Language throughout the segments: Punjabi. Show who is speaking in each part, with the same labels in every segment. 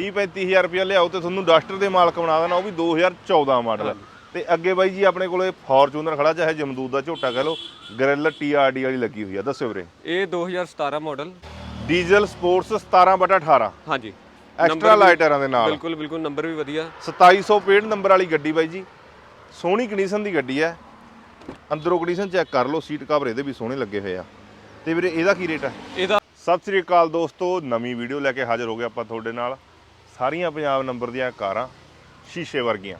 Speaker 1: 30 35000 ਰੁਪਏ ਲਿਆਓ ਤੇ ਤੁਹਾਨੂੰ ਡਸਟਰ ਦੇ ਮਾਲਕ ਬਣਾ ਦੇਣਾ ਉਹ ਵੀ 2014 ਮਾਡਲ। ਤੇ ਅੱਗੇ ਬਾਈ ਜੀ ਆਪਣੇ ਕੋਲੇ ਫੋਰਚੂਨਰ ਖੜਾ ਚਾਹੇ ਜਮਦੂਦ ਦਾ ਝੋਟਾ ਕਹ ਲਓ ਗ੍ਰਿਲ ਟੀਆਰਡੀ ਵਾਲੀ ਲੱਗੀ ਹੋਈ ਆ ਦੱਸਿਓ ਵੀਰੇ।
Speaker 2: ਇਹ 2017 ਮਾਡਲ।
Speaker 1: ਡੀਜ਼ਲ ਸਪੋਰਟਸ 17/18
Speaker 2: ਹਾਂਜੀ।
Speaker 1: ਐਕਸਟਰਾ ਲਾਈਟਰਾਂ ਦੇ ਨਾਲ।
Speaker 2: ਬਿਲਕੁਲ ਬਿਲਕੁਲ ਨੰਬਰ ਵੀ ਵਧੀਆ।
Speaker 1: 2765 ਨੰਬਰ ਵਾਲੀ ਗੱਡੀ ਬਾਈ ਜੀ। ਸੋਹਣੀ ਕੰਡੀਸ਼ਨ ਦੀ ਗੱਡੀ ਹੈ ਅੰਦਰੋਂ ਕੰਡੀਸ਼ਨ ਚੈੱਕ ਕਰ ਲਓ ਸੀਟ ਕਵਰ ਇਹਦੇ ਵੀ ਸੋਹਣੇ ਲੱਗੇ ਹੋਏ ਆ। ਤੇ ਵੀਰੇ ਇਹਦਾ ਕੀ ਰੇਟ ਹੈ
Speaker 2: ਇਹਦਾ
Speaker 1: ਸਤਿ ਸ੍ਰੀ ਅਕਾਲ ਦੋਸਤੋ ਨਵੀਂ ਵੀਡੀਓ ਲੈ ਕੇ ਹਾਜ਼ਰ ਹੋ ਗਏ ਆਪਾਂ ਤੁਹਾਡੇ ਨਾਲ। ਸਾਰੀਆਂ ਪੰਜਾਬ ਨੰਬਰ ਦੀਆਂ ਕਾਰਾਂ ਸ਼ੀਸ਼ੇ ਵਰਗੀਆਂ।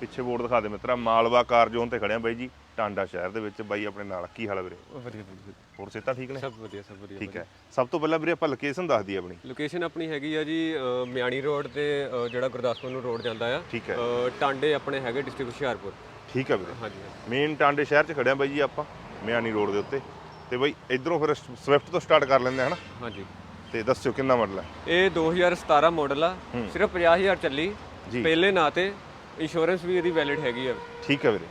Speaker 1: ਪਿੱਛੇ ਬੋਰਡ ਦਿਖਾ ਦੇ ਮਿੱਤਰਾ ਮਾਲਵਾ ਕਾਰ ਜ਼ੋਨ ਤੇ ਖੜਿਆ ਬਾਈ ਜੀ ਟਾਂਡਾ ਸ਼ਹਿਰ ਦੇ ਵਿੱਚ। ਬਾਈ ਆਪਣੇ ਨਾਲ ਕੀ ਹਾਲ ਹੈ ਵੀਰੇ?
Speaker 2: ਵਧੀਆ ਵਧੀਆ
Speaker 1: ਹੋਰ ਸਿਹਤਾਂ ਠੀਕ ਨੇ?
Speaker 2: ਸਭ ਵਧੀਆ ਸਭ ਵਧੀਆ
Speaker 1: ਠੀਕ ਹੈ। ਸਭ ਤੋਂ ਪਹਿਲਾਂ ਵੀਰੇ ਆਪਾਂ ਲੋਕੇਸ਼ਨ ਦੱਸ ਦਈਏ ਆਪਣੀ।
Speaker 2: ਲੋਕੇਸ਼ਨ ਆਪਣੀ ਹੈਗੀ ਆ ਜੀ ਅ, ਮਿਆਣੀ ਰੋਡ ਤੇ ਅ, ਜਿਹੜਾ ਗੁਰਦਾਸਪੁਰ ਨੂੰ ਰੋਡ ਜਾਂਦਾ ਆ।
Speaker 1: ਠੀਕ ਹੈ।
Speaker 2: ਅ, ਟਾਂਡੇ ਆਪਣੇ ਹੈਗੇ ਡਿਸਟ੍ਰਿਕਟ ਹੁਸ਼ਿਆਰਪੁਰ।
Speaker 1: ਠੀਕ ਹੈ ਵੀਰੇ।
Speaker 2: ਹਾਂਜੀ
Speaker 1: ਮੇਨ ਟਾਂਡੇ ਸ਼ਹਿਰ 'ਚ ਖੜਿਆ ਬਾਈ ਜੀ ਆਪਾਂ ਮਿਆਨੀ ਰੋਡ ਦੇ ਉੱਤੇ। ਤੇ ਬਾਈ ਇਧਰੋਂ ਫਿਰ ਸਵਿਫਟ ਤੋਂ ਸਟਾਰਟ ਕਰ ਲੈਂਦੇ ਹਾਂ ਹਨਾ?
Speaker 2: ਹਾਂਜੀ।
Speaker 1: ਤੇ ਦੱਸਿਓ ਕਿੰਨਾ ਮਾਡਲ ਹੈ?
Speaker 2: ਇਹ 2017 ਮਾਡਲ ਆ। ਸਿਰਫ 50000 ਚੱਲੀ। ਪਹਿਲੇ ਨਾਂ ਤੇ ਇੰਸ਼ੋਰੈਂਸ ਵੀ ਇਹਦੀ ਵੈਲਿਡ ਹੈਗੀ ਆ।
Speaker 1: ਠੀਕ ਹੈ ਵੀਰੇ।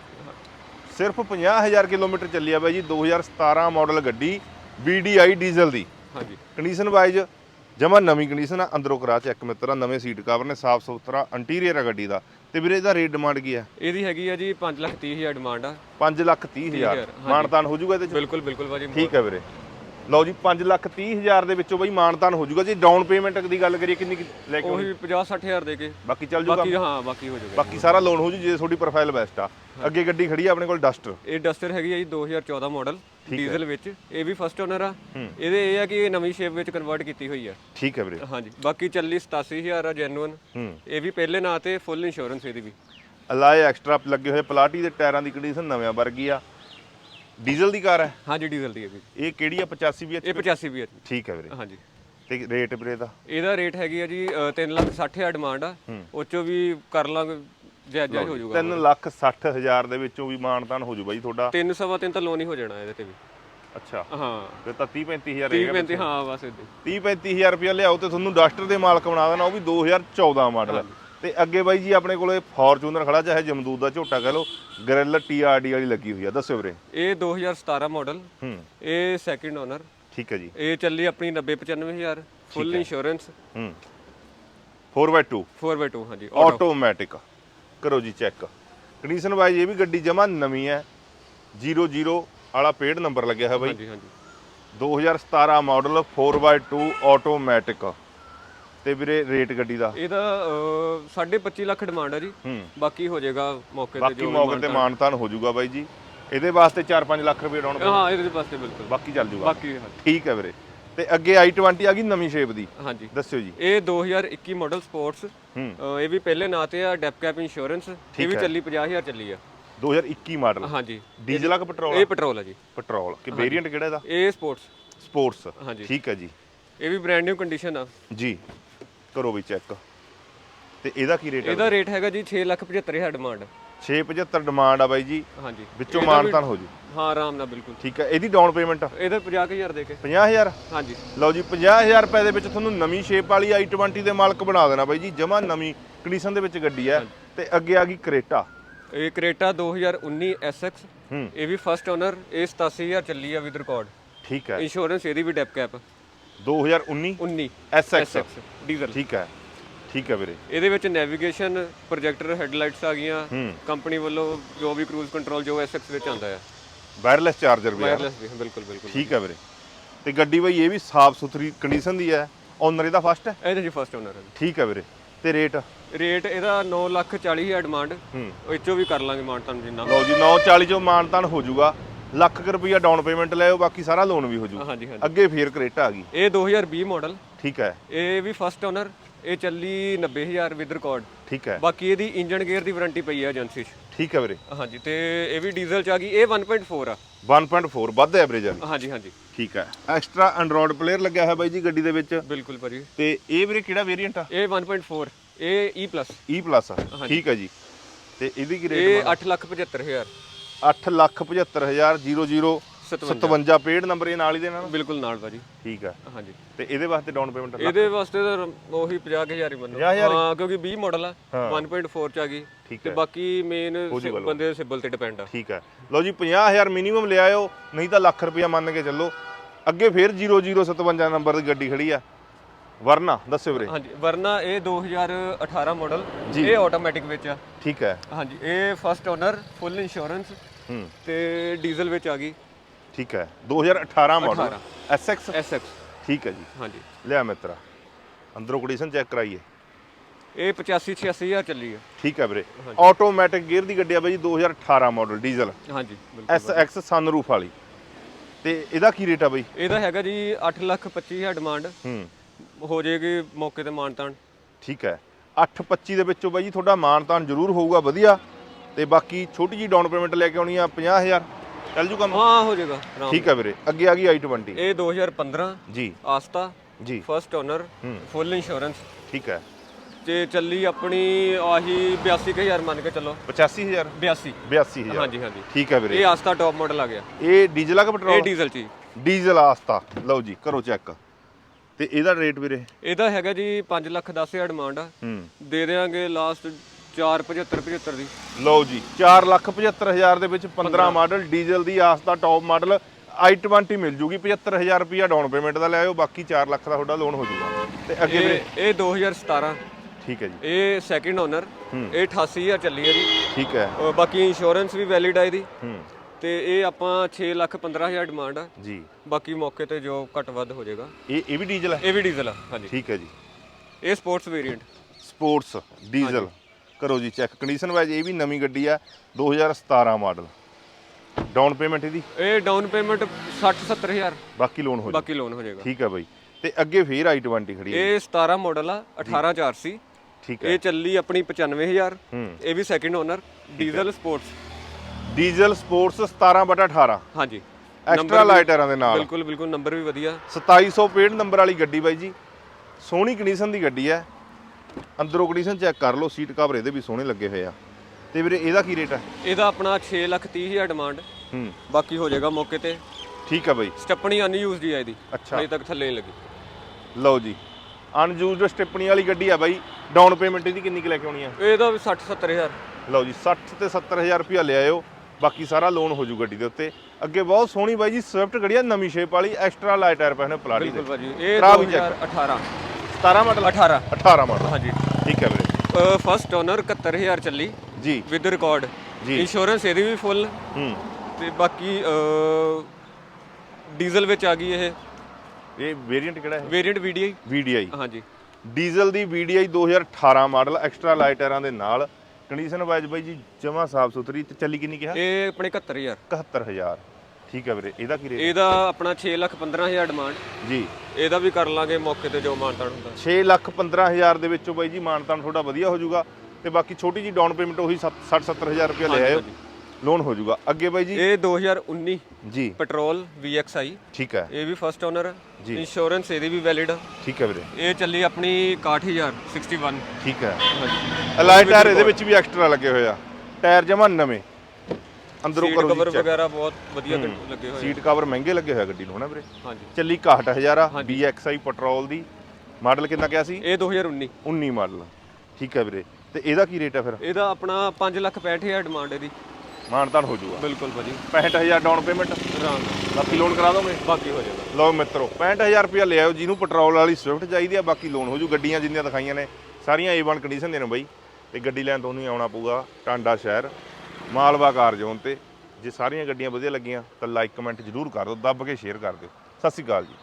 Speaker 1: ਸਿਰਫ 50000 ਕਿਲੋਮੀਟਰ ਚੱਲੀ ਆ ਬਾਈ ਜੀ 2017 ਮਾਡਲ ਗੱਡੀ VDI ਡੀਜ਼ਲ ਦੀ।
Speaker 2: ਹਾਂਜੀ।
Speaker 1: ਕੰਡੀਸ਼ਨ ਵਾਈਜ਼ ਜਮਾ ਨਵੀਂ ਕੰਡੀਸ਼ਨ ਆ ਅੰਦਰੋਂ ਕਰਾ ਚੈੱਕ ਮਿੱਤਰਾ ਨਵੇਂ ਸੀਟ ਕਵਰ ਨੇ ਸਾਫ਼ ਸੁਥਰਾ ਇੰਟੀਰੀਅਰ ਆ ਗੱਡੀ ਦਾ। ਤੇ ਵੀਰੇ ਇਹਦਾ ਰੇਟ ਡਿਮਾਂਡ ਕੀ ਹੈ
Speaker 2: ਇਹਦੀ ਹੈਗੀ ਆ ਜੀ 530000 ਡਿਮਾਂਡ ਆ।
Speaker 1: 5 ਲੱਖ 30 ਹਜ਼ਾਰ।
Speaker 2: ਹਾਂਜੀ।
Speaker 1: ਮਾਨਤਾਨ ਹੋ ਜਾਊਗਾ ਇਹਦੇ ਚ?
Speaker 2: ਬਿਲਕੁਲ ਬਿਲਕੁਲ ਭਾਜੀ।
Speaker 1: ਠੀਕ ਹੈ ਵੀਰੇ। ਲਓ ਜੀ 5 ਲੱਖ 30 ਹਜ਼ਾਰ ਦੇ ਵਿੱਚੋਂ ਬਈ ਮਾਨਤਾਨ ਹੋ ਜਾਊਗਾ ਜੀ ਡਾਊਨ ਪੇਮੈਂਟ ਦੀ ਗੱਲ ਕਰੀਏ ਕਿੰਨੀ ਕੁ ਲੈ ਕੇ ਆਉਣੀ?
Speaker 2: ਉਹੀ 50 60000 ਦੇ ਕੇ।
Speaker 1: ਬਾਕੀ ਚੱਲ ਜਾਊਗਾ
Speaker 2: ਬਾਕੀ ਹਾਂ ਬਾਕੀ ਹੋ ਜਾਊਗਾ
Speaker 1: ਬਾਕੀ ਸਾਰਾ ਲੋਨ ਹੋ ਜੂ ਜੇ ਤੁਹਾਡੀ ਪ੍ਰੋਫਾਈਲ ਬੈਸਟ ਆ। ਅੱਗੇ ਗੱਡੀ ਖੜੀ ਆ ਆਪਣੇ ਕੋਲ ਡਸਟਰ
Speaker 2: ਇਹ ਡਸਟਰ ਹੈਗੀ ਆ ਜੀ 2014 ਮਾਡਲ ਡੀਜ਼ਲ ਵਿੱਚ। ਇਹ ਵੀ ਫਸਟ ਓਨਰ ਆ। ਇਹਦੇ ਇਹ ਆ ਕਿ ਇਹ ਨਵੀਂ ਸ਼ੇਪ ਵਿੱਚ ਕਨਵਰਟ ਕੀਤੀ ਹੋਈ ਆ।
Speaker 1: ਠੀਕ ਹੈ ਵੀਰੇ।
Speaker 2: ਹਾਂਜੀ ਬਾਕੀ ਚੱਲੀ 87000 ਆ ਜੈਨੂਅਨ
Speaker 1: ਹੂੰ।
Speaker 2: ਇਹ ਵੀ ਪਹਿਲੇ ਨਾਂ ਤੇ ਫੁੱਲ ਇੰਸ਼ੋਰੈਂਸ ਇਹਦੀ ਵੀ।
Speaker 1: ਅਲਾਏ ਐਕਸਟਰਾ ਲੱਗੇ ਹੋਏ ਪਲਾਟੀ ਦੇ ਟਾਇਰਾਂ ਦੀ ਕੰਡੀਸ਼ਨ ਨਵਿਆਂ ਵਰਗੀ ਆ। ਡੀਜ਼ਲ ਦੀ ਕਾਰ ਹੈ?
Speaker 2: ਹਾਂਜੀ ਡੀਜ਼ਲ ਦੀ ਹੈ ਵੀ
Speaker 1: ਇਹ ਕਿਹੜੀ ਆ? 85 ਵੀ
Speaker 2: ਇਹ 85 ਵੀ ਹੈ ਜੀ।
Speaker 1: ਠੀਕ ਹੈ ਵੀਰੇ।
Speaker 2: ਹਾਂਜੀ।
Speaker 1: ਤੇ ਰੇਟ ਵੀਰੇ ਦਾ?
Speaker 2: ਇਹਦਾ ਰੇਟ ਹੈਗੀ ਆ ਜੀ 3 ਲੱਖ 60 ਹਜ਼ਾਰ ਡਿਮਾਂਡ ਆ। ਉਹ ਚੋਂ ਵੀ ਕਰ ਲਾਂਗੇ ਜਾਇਜ਼ ਜਾਇਜ਼ ਹੋ ਜਾਊਗਾ
Speaker 1: 3 ਲੱਖ 60 ਹਜ਼ਾਰ ਦੇ ਵਿੱਚੋਂ ਵੀ ਮਾਨਤਾਨ ਹੋ ਜੂ ਬਾਈ ਤੁਹਾਡਾ।
Speaker 2: ਤਿੰਨ ਸਵਾ ਤਿੰਨ ਤਾਂ ਲੋਨ ਹੀ ਹੋ ਜਾਣਾ ਇਹਦੇ ਤੇ ਵੀ।
Speaker 1: ਅੱਛਾ।
Speaker 2: ਹਾਂ।
Speaker 1: ਫਿਰ ਤਾਂ 30 35 ਹਜ਼ਾਰ
Speaker 2: 30 35 ਹਾਂ ਬਸ ਇਦਾਂ
Speaker 1: 30 35 ਹਜ਼ਾਰ ਰੁਪਏ ਲਿਆਓ ਤੇ ਤੁਹਾਨੂੰ ਡਸਟਰ ਦੇ ਮਾਲਕ ਬਣਾ ਦੇਣਾ ਉਹ ਵੀ 2014 ਮਾਡਲ ਤੇ ਅੱਗੇ ਬਾਈ ਜੀ ਆਪਣੇ ਕੋਲੇ ਫੋਰਚੂਨਰ ਖੜਾ ਚਾਹੇ ਜਮਦੂਦ ਦਾ ਝੋਟਾ ਕਹ ਲਓ ਗ੍ਰਿਲ ਟੀਆਰਡੀ ਵਾਲੀ ਲੱਗੀ ਹੋਈ ਆ ਦੱਸਿਓ ਵੀਰੇ।
Speaker 2: ਇਹ 2017 ਮਾਡਲ
Speaker 1: ਹੂੰ।
Speaker 2: ਇਹ ਸੈਕਿੰਡ ਓਨਰ
Speaker 1: ਠੀਕ ਹੈ ਜੀ।
Speaker 2: ਇਹ ਚੱਲੀ ਆਪਣੀ 90 95000 ਫੁੱਲ ਇੰਸ਼ੋਰੈਂਸ
Speaker 1: ਹੂੰ। 4x2
Speaker 2: 4x2 ਹਾਂਜੀ
Speaker 1: ਆਟੋਮੈਟਿਕ ਕਰੋ ਜੀ ਚੈੱਕ ਕੰਡੀਸ਼ਨ ਵਾਈਜ਼ ਇਹ ਵੀ ਗੱਡੀ ਜਮਾ ਨਵੀਂ ਹੈ। 00 ਵਾਲਾ ਪੇਡ ਨੰਬਰ ਲੱਗਿਆ ਹੈ ਬਾਈ।
Speaker 2: ਹਾਂਜੀ ਹਾਂਜੀ।
Speaker 1: 2017 ਮਾਡਲ 4x2 ਆਟੋਮੈਟਿਕ ਤੇ ਵੀਰੇ ਰੇਟ ਗੱਡੀ ਦਾ?
Speaker 2: ਇਹਦਾ ਅਹ, 25 ਲੱਖ ਡਿਮਾਂਡ ਹੈ ਜੀ। ਬਾਕੀ ਹੋ ਜਾਏਗਾ ਮੌਕੇ ਤੇ
Speaker 1: ਬਾਕੀ ਮੌਕੇ ਤੇ ਮਾਨਤਾਨ ਹੋ ਜਾਊਗਾ ਬਾਈ ਜੀ। ਇਹਦੇ ਵਾਸਤੇ 4-5 ਲੱਖ ਰੁਪਏ ਡਾਉਣ
Speaker 2: ਹਾਂ ਇਹਦੇ ਪਾਸੇ ਬਿਲਕੁਲ।
Speaker 1: ਬਾਕੀ ਚੱਲ ਜਾਊਗਾ
Speaker 2: ਬਾਕੀ।
Speaker 1: ਠੀਕ ਹੈ ਵੀਰੇ। ਤੇ ਅੱਗੇ i20 ਆ ਗਈ ਨਵੀਂ ਸ਼ੇਪ ਦੀ।
Speaker 2: ਹਾਂਜੀ।
Speaker 1: ਦੱਸਿਓ ਜੀ।
Speaker 2: ਇਹ 2021 ਮਾਡਲ ਸਪੋਰਟਸ ਇਹ ਵੀ ਪਹਿਲੇ ਨਾਂ ਤੇ ਆ ਡੈਪ ਕੈਪ ਇੰਸ਼ੋਰੈਂਸ ਇਹ ਵੀ ਚੱਲੀ 50000 ਚੱਲੀ ਆ।
Speaker 1: 2021 ਮਾਡਲ
Speaker 2: ਹਾਂਜੀ।
Speaker 1: ਡੀਜ਼ਲ ਆ ਕਿ ਪੈਟਰੋਲ
Speaker 2: ਇਹ ਪੈਟਰੋਲ ਆ ਜੀ।
Speaker 1: ਪੈਟਰੋਲ ਕਿ ਵੇਰੀਐਂਟ ਕਿਹੜਾ ਇਹਦਾ?
Speaker 2: ਇਹ ਸਪੋਰਟਸ
Speaker 1: ਸਪੋਰਟਸ
Speaker 2: ਹਾਂਜੀ।
Speaker 1: ਠੀਕ ਹੈ ਜੀ।
Speaker 2: ਇਹ ਵੀ ਬ੍ਰਾਂਡ ਨਿਊ ਕੰਡੀਸ਼ਨ ਆ।
Speaker 1: ਜੀ। ਕਰੋ ਵੀ ਚੈੱਕ ਤੇ ਇਹਦਾ ਕੀ ਰੇਟ ਹੈ
Speaker 2: ਇਹਦਾ ਰੇਟ ਹੈਗਾ ਜੀ 675000 ਡਿਮਾਂਡ
Speaker 1: 675 ਡਿਮਾਂਡ ਆ ਬਾਈ ਜੀ।
Speaker 2: ਹਾਂਜੀ।
Speaker 1: ਵਿੱਚੋਂ
Speaker 2: ਇਹਦਾ ਵੀ-
Speaker 1: ਮਾਨਤਾਨ ਹੋ ਜੂ।
Speaker 2: ਹਾਂ ਆਰਾਮ ਨਾਲ ਬਿਲਕੁਲ।
Speaker 1: ਠੀਕ ਹੈ ਇਹਦੀ ਡਾਊਨ ਪੇਮੈਂਟ
Speaker 2: ਇਹਦਾ 50000 ਦੇ ਕੇ।
Speaker 1: 50000
Speaker 2: ਹਾਂਜੀ।
Speaker 1: ਲਓ ਜੀ 50000 ਰੁਪਏ ਦੇ ਵਿੱਚ ਤੁਹਾਨੂੰ ਨਵੀਂ ਸ਼ੇਪ ਵਾਲੀ i20 ਦੇ ਮਾਲਕ ਬਣਾ ਦੇਣਾ ਬਾਈ ਜੀ ਜਮਾ ਨਵੀਂ ਕੰਡੀਸ਼ਨ ਦੇ ਵਿੱਚ ਗੱਡੀ ਹੈ ਤੇ ਅੱਗੇ ਆ ਗਈ ਕਰੇਟਾ
Speaker 2: ਇਹ ਕਰੇਟਾ 2019 SX
Speaker 1: ਹੂੰ।
Speaker 2: ਇਹ ਵੀ ਫਸਟ ਓਨਰ ਇਹ 87000 ਚੱਲੀ ਆ ਵਿਦ ਰਿਕਾਰਡ
Speaker 1: ਠੀਕ ਹੈ
Speaker 2: ਇੰਸ਼ੋਰੈਂਸ ਇਹਦੀ ਵੀ ਡੈਪ ਕੈਪ
Speaker 1: 2019
Speaker 2: 19
Speaker 1: SX
Speaker 2: ਡੀਜ਼ਲ
Speaker 1: ਠੀਕ ਹੈ ਠੀਕ ਹੈ ਵੀਰੇ।
Speaker 2: ਇਹਦੇ ਵਿੱਚ ਨੈਵੀਗੇਸ਼ਨ ਪ੍ਰੋਜੈਕਟਰ ਹੈਡਲਾਈਟਸ ਆ ਗਈਆਂ। ਕੰਪਨੀ ਵੱਲੋਂ ਜੋ ਵੀ ਕਰੂਜ਼ ਕੰਟਰੋਲ ਜੋ SX ਵਿੱਚ ਆਉਂਦਾ ਹੈ।
Speaker 1: ਵਾਇਰਲੈਸ ਚਾਰਜਰ ਵੀ
Speaker 2: ਵਾਇਰਲੈਸ ਵੀ ਬਿਲਕੁਲ ਬਿਲਕੁਲ।
Speaker 1: ਠੀਕ ਹੈ ਵੀਰੇ। ਤੇ ਗੱਡੀ ਬਾਈ ਇਹ ਵੀ ਸਾਫ਼ ਸੁਥਰੀ ਕੰਡੀਸ਼ਨ ਦੀ ਹੈ। ਓਨਰ ਇਹਦਾ ਫਸਟ ਹੈ?
Speaker 2: ਇਹਦੇ ਜੀ ਫਸਟ ਓਨਰ ਹੈ।
Speaker 1: ਠੀਕ ਹੈ ਵੀਰੇ। ਤੇ ਰੇਟ
Speaker 2: ਰੇਟ ਇਹਦਾ 9 ਲੱਖ 40 ਹਜ਼ਾਰ ਡਿਮਾਂਡ
Speaker 1: ਹੂੰ।
Speaker 2: ਉਹ ਚੋਂ ਵੀ ਕਰ ਲਾਂਗੇ ਮਾਨ ਤੁਹਾਨੂੰ ਜਿੰਨਾ
Speaker 1: ਲਓ ਜੀ 940 ਚੋਂ ਮਾਨਤਾਨ ਹੋ ਜਾਊਗਾ। ਲੱਖ ਕੁ ਰੁਪਈਆ ਡਾਊਨ ਪੇਮੈਂਟ ਲਿਆਓ ਬਾਕੀ ਸਾਰਾ ਲੋਨ ਵੀ ਹੋ ਜਾਊ
Speaker 2: ਹਾਂਜੀ ਹਾਂਜੀ।
Speaker 1: ਅੱਗੇ ਫੇਰ ਕਰੇਟਾ ਆ ਗਈ।
Speaker 2: ਇਹ 2020 ਮਾਡਲ
Speaker 1: ਠੀਕ ਹੈ।
Speaker 2: ਇਹ ਵੀ ਫਸਟ ਓਨਰ ਇਹ ਚੱਲੀ 90000 ਵਿਦ ਰਿਕਾਰਡ
Speaker 1: ਠੀਕ ਹੈ।
Speaker 2: ਬਾਕੀ ਇਹਦੀ ਇੰਜਨ ਗੇਅਰ ਦੀ ਵਾਰੰਟੀ ਪਈ ਹੈ ਏਜੰਸੀ 'ਚ।
Speaker 1: ਠੀਕ ਹੈ ਵੀਰੇ।
Speaker 2: ਹਾਂਜੀ ਤੇ ਇਹ ਵੀ ਡੀਜ਼ਲ ਚ ਆ ਗਈ। ਇਹ 1.4 ਆ।
Speaker 1: 1.4 ਵੱਧ ਐਵਰੇਜ ਆ
Speaker 2: ਹਾਂਜੀ ਹਾਂਜੀ।
Speaker 1: ਠੀਕ ਹੈ। ਐਕਸਟਰਾ ਐਂਡਰੋਇਡ ਪਲੇਅਰ ਲੱਗਿਆ ਹੋਇਆ ਬਾਈ ਜੀ ਗੱਡੀ ਦੇ ਵਿੱਚ।
Speaker 2: ਬਿਲਕੁਲ ਭਾਜੀ।
Speaker 1: ਤੇ ਇਹ ਵੀਰੇ ਕਿਹੜਾ ਵੇਰੀਐਂਟ ਆ?
Speaker 2: ਇਹ 1.4 ਇਹ E
Speaker 1: E ਪਲੱਸ ਠੀਕ ਹੈ ਜੀ। ਤੇ ਇਹਦੀ ਕੀ ਰੇਟ
Speaker 2: ਇਹ 875000
Speaker 1: 8 ਲੱਖ 75000 00 57 ਪੇਡ ਨੰਬਰ ਇਹ ਨਾਲ ਹੀ ਦੇਣਾ ਨਾ
Speaker 2: ਬਿਲਕੁਲ ਨਾਲ ਭਾਜੀ।
Speaker 1: ਠੀਕ ਹੈ
Speaker 2: ਹਾਂਜੀ।
Speaker 1: ਤੇ ਇਹਦੇ ਵਾਸਤੇ ਡਾਊਨ ਪੇਮੈਂਟ
Speaker 2: ਇਹਦੇ ਵਾਸਤੇ ਤਾਂ ਉਹੀ 50000 ਹੀ ਮੰਨੋ
Speaker 1: 50,000
Speaker 2: ਹਾਂ? ਕਿਉਂਕਿ 20 ਮਾਡਲ ਆ 1.4 ਚ ਆ ਗਈ। ਤੇ ਬਾਕੀ ਮੇਨ ਬੰਦੇ ਦੇ ਸਿਬਲ ਤੇ ਡਿਪੈਂਡ ਆ।
Speaker 1: ਠੀਕ ਹੈ ਲਓ ਜੀ 50000 ਮਿਨੀਮਮ ਲਿਆਇਓ ਨਹੀਂ ਤਾਂ ਲੱਖ ਰੁਪਇਆ ਮੰਨ ਕੇ ਚੱਲੋ। ਅੱਗੇ ਫੇਰ 0057 ਨੰਬਰ ਦੀ ਗੱਡੀ ਖੜੀ ਆ। ਵਰਨਾ ਦੱਸਿਓ ਵੀਰੇ।
Speaker 2: ਹਾਂਜੀ ਵਰਨਾ ਇਹ 2018 ਮਾਡਲ। ਇਹ ਆਟੋਮੈਟਿਕ ਵਿੱਚ ਆ।
Speaker 1: ਠੀਕ ਹੈ
Speaker 2: ਹਾਂਜੀ ਇਹ ਫਸਟ ਓਨਰ ਫੁੱਲ ਇੰਸ਼ੋਰੈਂਸ ਤੇ ਡੀਜ਼ਲ ਵਿੱਚ ਆ ਗਈ।
Speaker 1: ਠੀਕ ਹੈ। 2018 ਮਾਡਲ
Speaker 2: 18
Speaker 1: SX
Speaker 2: SX
Speaker 1: ਠੀਕ ਹੈ ਜੀ।
Speaker 2: ਹਾਂਜੀ।
Speaker 1: ਲਿਆ ਮਿੱਤਰਾ। ਅੰਦਰੋਂ ਕੰਡੀਸ਼ਨ ਚੈੱਕ ਕਰਾਈਏ।
Speaker 2: ਇਹ 85 86000 ਚੱਲੀ ਆ।
Speaker 1: ਠੀਕ ਹੈ ਵੀਰੇ। ਆਟੋਮੈਟਿਕ ਗੇਅਰ ਦੀ ਗੱਡੀ ਆ ਬਾਈ ਜੀ 2018 ਮਾਡਲ ਡੀਜ਼ਲ
Speaker 2: ਹਾਂਜੀ ਬਿਲਕੁਲ
Speaker 1: SX ਸਨਰੂਫ ਵਾਲੀ। ਤੇ ਇਹਦਾ ਕੀ ਰੇਟ ਆ ਬਾਈ?
Speaker 2: ਇਹਦਾ ਹੈਗਾ ਜੀ 8 ਲੱਖ 25000 ਡਿਮਾਂਡ
Speaker 1: ਹੂੰ।
Speaker 2: ਹੋ ਜਾਏਗੀ ਮੌਕੇ ਤੇ ਮਾਨਤਾਨ
Speaker 1: ਠੀਕ ਹੈ। 825 ਦੇ ਵਿੱਚੋਂ ਬਾਈ ਜੀ ਤੁਹਾਡਾ ਮਾਨਤਾਨ ਜ਼ਰੂਰ ਹੋਊਗਾ ਵਧੀਆ। ਤੇ ਬਾਕੀ ਛੋਟੀ ਜੀ ਡਾਊਨ ਪੇਮੈਂਟ ਲੈ ਕੇ ਆਉਣੀ ਆ 50000 ਚੱਲ ਜੂ ਕੰਮ
Speaker 2: ਹਾਂ ਹੋ ਜਾਏਗਾ ਆਰਾਮ
Speaker 1: ਠੀਕ ਹੈ ਵੀਰੇ ਅੱਗੇ ਆ ਗਈ i20
Speaker 2: ਇਹ 2015
Speaker 1: ਜੀ।
Speaker 2: ਆਸਤਾ
Speaker 1: ਜੀ।
Speaker 2: First owner. ਫੁੱਲ ਇੰਸ਼ੋਰੈਂਸ
Speaker 1: ਠੀਕ ਹੈ
Speaker 2: ਤੇ ਚੱਲੀ ਆਪਣੀ ਆਹੀ 82000 ਮੰਨ ਕੇ ਚੱਲੋ।
Speaker 1: 85000
Speaker 2: 82
Speaker 1: 82000
Speaker 2: ਹਾਂਜੀ ਹਾਂਜੀ।
Speaker 1: ਠੀਕ ਹੈ ਵੀਰੇ।
Speaker 2: ਇਹ ਆਸਤਾ ਟੌਪ ਮਾਡਲ ਆ ਗਿਆ।
Speaker 1: ਇਹ ਡੀਜ਼ਲ ਆ ਕਿ
Speaker 2: ਇਹ
Speaker 1: ਪੈਟਰੋਲ
Speaker 2: ਡੀਜ਼ਲ ਚ ਹੀ।
Speaker 1: ਡੀਜ਼ਲ ਆਸਤਾ। ਲਓ ਜੀ ਕਰੋ ਚੈੱਕ ਤੇ ਇਹਦਾ ਰੇਟ ਵੀਰੇ?
Speaker 2: ਇਹਦਾ ਹੈਗਾ ਜੀ 5 ਲੱਖ 10000 ਡਿਮਾਂਡ ਆ।
Speaker 1: ਹੂੰ।
Speaker 2: ਦੇ ਦੇਾਂਗੇ ਲਾਸਟ 4 75 75 ਦੀ।
Speaker 1: ਲਓ ਜੀ 475000 ਦੇ ਵਿੱਚ 15 ਮਾਡਲ ਡੀਜ਼ਲ ਦੀ ਆਸਤਾ ਟੌਪ ਮਾਡਲ i20 ਮਿਲ ਜੂਗੀ 75000 ਰੁਪਿਆ ਡਾਊਨ ਪੇਮੈਂਟ ਦਾ ਲੈ ਆਇਓ ਬਾਕੀ 4 ਲੱਖ ਦਾ ਤੁਹਾਡਾ ਲੋਨ ਹੋ ਜਾਊਗਾ ਤੇ ਅੱਗੇ ਵੀਰੇ
Speaker 2: ਇਹ ਇਹ 2017
Speaker 1: ਠੀਕ ਹੈ ਜੀ।
Speaker 2: ਇਹ ਸੈਕਿੰਡ ਓਨਰ ਇਹ 88000 ਚੱਲੀ ਹੈ ਜੀ।
Speaker 1: ਠੀਕ ਹੈ।
Speaker 2: ਅਹ ਬਾਕੀ ਇੰਸ਼ੋਰੈਂਸ ਵੀ ਵੈਲਿਡ ਆ ਇਹਦੀ।
Speaker 1: ਹੂੰ।
Speaker 2: ਤੇ ਇਹ ਆਪਾਂ 6 ਲੱਖ 15000 ਡਿਮਾਂਡ ਆ।
Speaker 1: ਜੀ।
Speaker 2: ਬਾਕੀ ਮੌਕੇ ਤੇ ਜੋ ਘੱਟ ਵੱਧ ਹੋ ਜਾਏਗਾ।
Speaker 1: ਇਹ ਇਹ ਵੀ ਡੀਜ਼ਲ ਹੈ?
Speaker 2: ਇਹ ਵੀ ਡੀਜ਼ਲ ਆ ਹਾਂਜੀ।
Speaker 1: ਠੀਕ ਹੈ ਜੀ।
Speaker 2: ਇਹ ਸਪੋਰਟਸ ਵੇਰੀਐਂਟ
Speaker 1: ਸਪੋਰਟਸ ਡੀਜ਼ਲ। ਕਰੋ ਜੀ ਚੈੱਕ ਕੰਡੀਸ਼ਨ ਵਾਈਜ਼ ਇਹ ਵੀ ਨਵੀਂ ਗੱਡੀ ਆ 2017 ਮਾਡਲ ਡਾਊਨ ਪੇਮੈਂਟ ਇਹਦੀ?
Speaker 2: ਇਹ ਡਾਊਨ ਪੇਮੈਂਟ 60 70000
Speaker 1: ਬਾਕੀ ਲੋਨ ਹੋ ਜਾਊ।
Speaker 2: ਬਾਕੀ ਲੋਨ ਹੋ ਜਾਏਗਾ।
Speaker 1: ਠੀਕ ਹੈ ਬਾਈ। ਤੇ ਅੱਗੇ ਫੇਰ i20 ਖੜੀ ਹੈ
Speaker 2: ਇਹ 17 ਮਾਡਲ ਆ 18 4 ਸੀ।
Speaker 1: ਠੀਕ ਹੈ
Speaker 2: ਇਹ ਚੱਲੀ ਆਪਣੀ 95000
Speaker 1: ਹੂੰ।
Speaker 2: ਇਹ ਵੀ second owner diesel sports
Speaker 1: diesel sports 17 ਬਟਾ 18
Speaker 2: ਹਾਂਜੀ।
Speaker 1: ਐਕਸਟਰਾ ਲਾਈਟਰਾਂ ਦੇ ਨਾਲ।
Speaker 2: ਬਿਲਕੁਲ ਬਿਲਕੁਲ ਨੰਬਰ ਵੀ ਵਧੀਆ।
Speaker 1: 2765 ਨੰਬਰ ਵਾਲੀ ਗੱਡੀ ਬਾਈ ਜੀ। ਸੋਹਣੀ ਕੰਡੀਸ਼ਨ ਦੀ ਗੱਡੀ ਹੈ ਅੰਦਰੋਂ ਕੰਡੀਸ਼ਨ ਚੈੱਕ ਕਰ ਲਓ ਸੀਟ ਕਵਰ ਇਹਦੇ ਵੀ ਸੋਹਣੇ ਲੱਗੇ ਹੋਏ ਆ। ਤੇ ਵੀਰੇ ਇਹਦਾ ਕੀ ਰੇਟ ਹੈ
Speaker 2: ਇਹਦਾ ਆਪਣਾ 6 ਲੱਖ 30000 ਡਿਮਾਂਡ
Speaker 1: ਹੂੰ।
Speaker 2: ਬਾਕੀ ਹੋ ਜਾਏਗਾ ਮੌਕੇ ਤੇ।
Speaker 1: ਠੀਕ ਹੈ ਬਾਈ।
Speaker 2: ਸਟੱਪਣੀ ਅਨਯੂਜ਼ਡ ਹੀ ਆ ਇਹਦੀ।
Speaker 1: ਅੱਛਾ।
Speaker 2: ਅਜੇ ਤੱਕ ਥੱਲੇ ਨਹੀਂ ਲੱਗੀ।
Speaker 1: ਲਓ ਜੀ। ਅਨਯੂਜ਼ਡ ਸਟੈਪਨੀ ਵਾਲੀ ਗੱਡੀ ਆ ਬਾਈ। ਡਾਊਨ ਪੇਮੈਂਟ ਇਹਦੀ ਕਿੰਨੀ ਕੁ ਲੈ ਕੇ ਆਉਣੀ ਆ?
Speaker 2: ਇਹਦਾ ਵੀ 60 70000
Speaker 1: ਲਓ ਜੀ 60 ਤੇ 70000 ਰੁਪਇਆ ਲੈ ਆਇਓ। ਬਾਕੀ ਸਾਰਾ ਲੋਨ ਹੋ ਜੂ ਗੱਡੀ ਦੇ ਉੱਤੇ। ਅੱਗੇ ਬਹੁਤ ਸੋਹਣੀ ਬਾਈ ਜੀ ਸਵਿਫਟ ਗੱਡੀ ਆ ਨਵੀਂ ਸ਼ੇਪ ਵਾਲੀ ਐਕਸਟਰਾ ਲਾਈਟ ਟਾਇਰ ਪਏ ਨੇ ਪਲਾਟੀ ਦੇ।
Speaker 2: ਬਿਲਕੁਲ ਭਾਜੀ। ਇਹ
Speaker 1: ਖਰਾਬ ਹੀ check
Speaker 2: 2018
Speaker 1: 17 ਮਾਡਲ।
Speaker 2: 18
Speaker 1: 18 ਮਾਡਲ।
Speaker 2: ਹਾਂਜੀ।
Speaker 1: ਠੀਕ ਹੈ ਵੀਰੇ।
Speaker 2: ਫਸਟ ਓਨਰ 71000 ਚੱਲੀ।
Speaker 1: ਜੀ।
Speaker 2: ਵਿਦ ਰਿਕਾਰਡ
Speaker 1: ਜੀ।
Speaker 2: ਇੰਸ਼ੋਰੈਂਸ ਇਹਦੀ ਵੀ ਫੁੱਲ
Speaker 1: ਹੂੰ।
Speaker 2: ਤੇ ਬਾਕੀ ਡੀਜ਼ਲ ਵਿੱਚ ਆ ਗਈ ਇਹ।
Speaker 1: ਇਹ ਵੇਰੀਐਂਟ ਕਿਹੜਾ ਹੈ?
Speaker 2: ਵੇਰੀਐਂਟ VDI
Speaker 1: VDI
Speaker 2: ਹਾਂਜੀ।
Speaker 1: ਡੀਜ਼ਲ ਦੀ VDI 2018 ਮਾਡਲ ਐਕਸਟਰਾ ਲਾਈਟ ਟਾਇਰਾਂ ਦੇ ਨਾਲ। ਕੰਡੀਸ਼ਨ ਵਾਈਜ਼ ਬਾਈ ਜੀ ਜਮਾ ਸਾਫ਼ ਸੁਥਰੀ ਤੇ ਚੱਲੀ ਕਿੰਨੀ ਕਿਹਾ?
Speaker 2: ਇਹ ਆਪਣੇ 71000
Speaker 1: 71000 ਠੀਕ ਹੈ ਵੀਰੇ ਇਹਦਾ ਕੀ ਰੇਟ
Speaker 2: ਇਹਦਾ ਆਪਣਾ 6 ਲੱਖ 15000 ਡਿਮਾਂਡ
Speaker 1: ਜੀ।
Speaker 2: ਇਹਦਾ ਵੀ ਕਰ ਲਾਂਗੇ ਮੌਕੇ ਤੇ ਜੋ ਮਾਨਤਾਨ ਹੁੰਦਾ।
Speaker 1: 6 ਲੱਖ 15000 ਦੇ ਵਿੱਚੋਂ ਬਾਈ ਜੀ ਮਾਨਤਾਨ ਤੁਹਾਡਾ ਵਧੀਆ ਹੋ ਜਾਊਗਾ ਤੇ ਬਾਕੀ ਛੋਟੀ ਜੀ ਡਾਊਨ ਪੇਮੈਂਟ ਉਹੀ 60 70000 ਰੁਪਏ ਲੈ ਆਇਓ। ਲੋਨ ਹੋ ਜਾਊਗਾ। ਅੱਗੇ ਬਾਈ ਜੀ?
Speaker 2: ਇਹ 2019
Speaker 1: ਜੀ।
Speaker 2: ਪੈਟਰੋਲ VXI
Speaker 1: ਠੀਕ ਹੈ।
Speaker 2: ਇਹ ਵੀ ਫਸਟ ਓਨਰ
Speaker 1: ਜੀ।
Speaker 2: ਇੰਸ਼ੋਰੈਂਸ ਇਹਦੀ ਵੀ ਵੈਲਿਡ
Speaker 1: ਠੀਕ ਹੈ ਵੀਰੇ।
Speaker 2: ਇਹ ਚੱਲੀ ਆਪਣੀ 61000 61
Speaker 1: ਠੀਕ ਹੈ।
Speaker 2: ਹਾਂਜੀ।
Speaker 1: ਅਲਾਈ ਟਾਇਰ ਇਹਦੇ ਵਿੱਚ ਵੀ ਐਕਸਟਰਾ ਲੱਗੇ ਹੋਏ ਆ। ਟਾਇਰ ਜਮਾ ਨਵੇਂ। ਅੰਦਰੋਂ
Speaker 2: ਸੀਟ
Speaker 1: ਕਰੋ
Speaker 2: ਕਵਰ
Speaker 1: ਜੀ check।
Speaker 2: ਵਗੈਰਾ ਬਹੁਤ ਵਧੀਆ ਲੱਗੇ ਹੋਏ
Speaker 1: ਸੀਟ ਕਵਰ ਮਹਿੰਗੇ ਲੱਗੇ ਹੋਏ ਆ ਗੱਡੀ ਨੂੰ ਹਨਾ ਵੀਰੇ?
Speaker 2: ਹਾਂਜੀ।
Speaker 1: ਚੱਲੀ 61000 ਆ BXI ਪੈਟਰੋਲ ਦੀ। ਮਾਡਲ ਕਿੰਨਾ ਕਿਹਾ ਸੀ?
Speaker 2: ਇਹ 2019
Speaker 1: 19 ਮਾਡਲ। ਠੀਕ ਹੈ ਵੀਰੇ। ਤੇ ਇਹਦਾ ਕੀ ਰੇਟ ਹੈ ਫਿਰ?
Speaker 2: ਇਹਦਾ ਆਪਣਾ 5 ਲੱਖ 65000 ਡਿਮਾਂਡ ਇਹਦੀ।
Speaker 1: ਮਾਨਤਾਨ ਹੋ ਜਾਊਗਾ
Speaker 2: ਬਿਲਕੁਲ ਭਾਜੀ।
Speaker 1: 65000 ਡਾਊਨ ਪੇਮੈਂਟ
Speaker 2: ਆਰਾਮ ਨਾਲ।
Speaker 1: ਬਾਕੀ ਲੋਨ ਕਰਾ ਦੋਗੇ?
Speaker 2: ਬਾਕੀ ਹੋ ਜਾਏਗਾ।
Speaker 1: ਲਓ ਮਿੱਤਰੋ 65000 ਰੁਪਇਆ ਲੈ ਆਓ ਜਿਹਨੂੰ ਪੈਟਰੋਲ ਵਾਲੀ ਸਵਿਫਟ ਚਾਹੀਦੀ ਆ ਬਾਕੀ ਲੋਨ ਹੋ ਜੂ। ਗੱਡੀਆਂ ਜਿੰਨੀਆਂ ਦਿਖਾਈਆਂ ਨੇ ਸਾਰੀਆਂ A1 ਕੰਡੀਸ਼ਨ ਦੇ ਨੇ ਬਾਈ। ਤੇ ਗੱਡੀ ਲੈਣ ਤੁਹਾਨੂੰ ਹੀ ਆਉਣਾ ਪਊਗਾ ਟਾਂਡਾ ਸ਼ਹਿਰ। ਮਾਲਵਾ ਕਾਰ ਜ਼ੋਨ ਤੇ। ਜੇ ਸਾਰੀਆਂ ਗੱਡੀਆਂ ਵਧੀਆ ਲੱਗੀਆਂ ਤਾਂ ਲਾਈਕ ਕਮੈਂਟ ਜ਼ਰੂਰ ਕਰ ਦਿਓ, ਦੱਬ ਕੇ ਸ਼ੇਅਰ ਕਰ ਦਿਓ। ਸਤਿ ਸ਼੍ਰੀ ਅਕਾਲ ਜੀ।